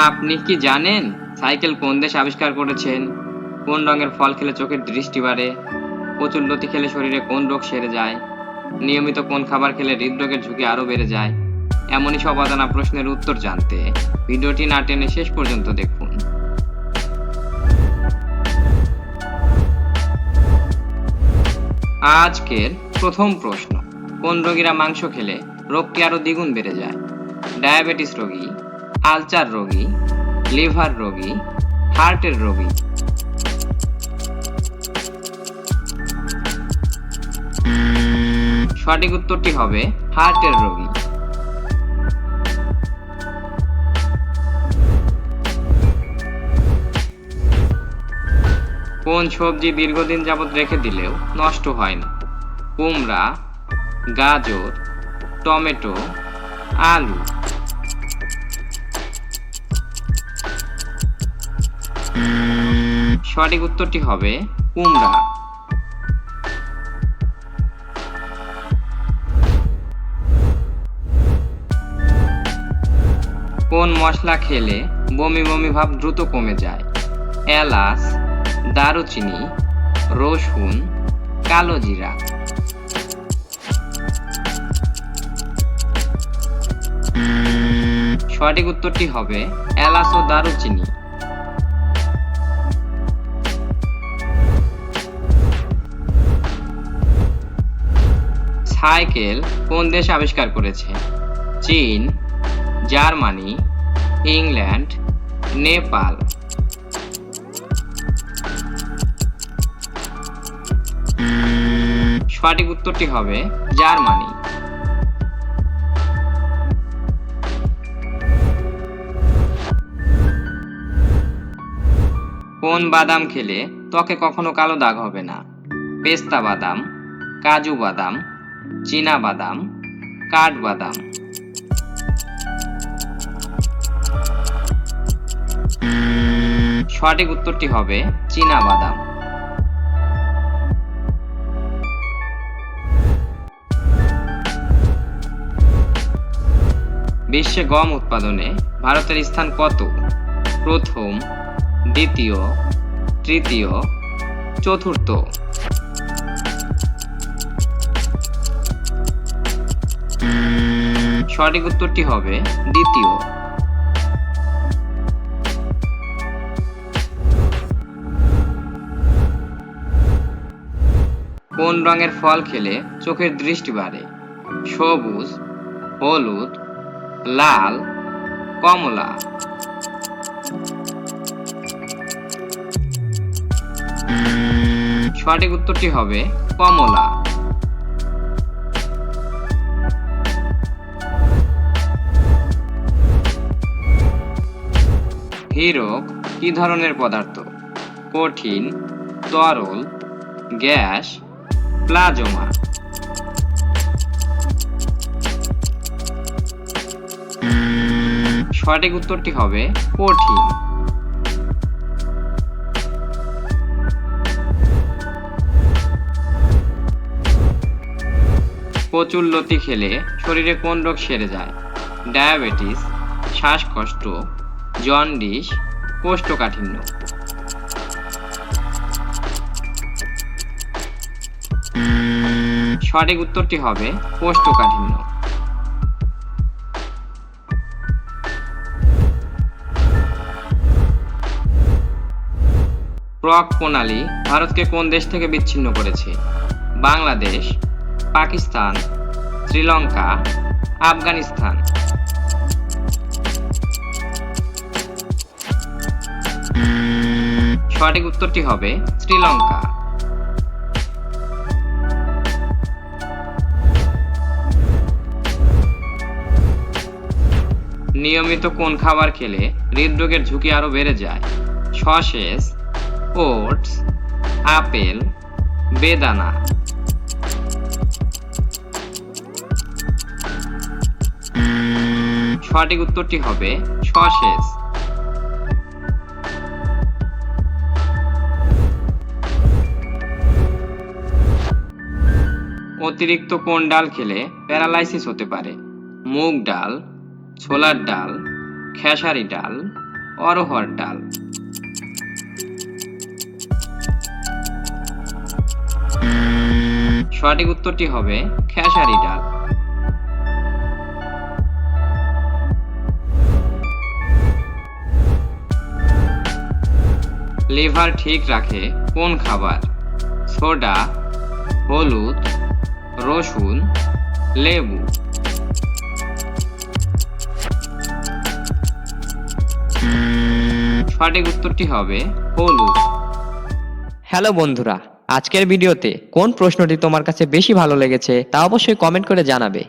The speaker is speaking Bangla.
আপনি কি জানেন সাইকেল কোন দেশ আবিষ্কার করেছেন? কোন রঙের ফল খেলে চোখের দৃষ্টি বাড়ে? প্রচুর লতি খেলে শরীরে কোন রোগ সেরে যায়? নিয়মিত কোন খাবার খেলে হৃদরোগের ঝুঁকি আরও বেড়ে যায়? এমনই সব অজানা প্রশ্নের উত্তর জানতে ভিডিওটি না টেনে শেষ পর্যন্ত দেখুন। আজকের প্রথম প্রশ্ন, কোন রোগীরা মাংস খেলে রোগটি আরও দ্বিগুণ বেড়ে যায়? ডায়াবেটিস রোগী আলচার রোগী, লিভার রোগী, হার্টের রোগী। সঠিক উত্তরটি হবে হার্টের রোগী। কোন সবজি দীর্ঘদিন যাবৎ রেখে দিলেও নষ্ট হয় না? কুমড়া, গাজর, টমেটো, আলু। সঠিক উত্তরটি হবে কুমড়া। কোন মশলা খেলে বমি বমি ভাব দ্রুত কমে যায়? এলাচ, দারুচিনি, রসুন, কালো জিরা। সঠিক উত্তরটি হবে এলাচ ও দারুচিনি। সাইকেল কোন দেশ আবিষ্কার করেছে? চীন, জার্মানি, ইংল্যান্ড, নেপাল। সঠিক উত্তরটি হবে জার্মানি। কোন বাদাম খেলে ত্বকে কখনো কালো দাগ হবে না? পেস্তা বাদাম, কাজু বাদাম চীনা বাদাম, কাঠ বাদাম। সঠিক উত্তরটি হবে চীনা বাদাম। বিশ্বে গম উৎপাদনে ভারতের স্থান কত? প্রথম, দ্বিতীয়, তৃতীয়, চতুর্থ। সঠিক উত্তরটি হবে দ্বিতীয়। কোন রঙের ফল খেলে চোখের দৃষ্টি বাড়ে? সবুজ, হলুদ, লাল, কমলা। সঠিক উত্তরটি হবে কমলা। হীরক কি ধরনের পদার্থ? কঠিন, তরল, গ্যাস, প্লাজমা। সঠিক উত্তরটি হবে কঠিন। প্রচুর লতি খেলে শরীরে কোন রোগ সেরে যায়? ডায়াবেটিস, শ্বাসকষ্ট জন্ডিস, কোষ্ঠকাঠিন্য। সঠিক উত্তরটি হবে কোষ্ঠকাঠিন্য। প্রক প্রণালী ভারতকে কোন দেশ থেকে বিচ্ছিন্ন করেছে? বাংলাদেশ, পাকিস্তান, শ্রীলঙ্কা, আফগানিস্তান। সঠিক উত্তরটি হবে শ্রীলঙ্কা। নিয়মিত কোন খাবার খেলে হৃদরোগের ঝুঁকি আরও বেড়ে যায়? সসেস, ওটস, আপেল, বেদানা। সঠিক উত্তরটি হবে সসেস। অতিরিক্ত কোন ডাল খেলে প্যারালাইসিস হতে পারে? মুগ ডাল, ছোলার ডাল, খেসারি ডাল অরহর ডাল। সঠিক উত্তরটি হবে খেসারি ডাল। লিভার ঠিক রাখে কোন খাবার? সোডা, হলুদ রসুন, লেবু। সঠিক উত্তরটি হবে হলুদ। হ্যালো বন্ধুরা, আজকের ভিডিওতে কোন প্রশ্নটি তোমার কাছে বেশি ভালো লেগেছে তা অবশ্যই কমেন্ট করে জানাবে।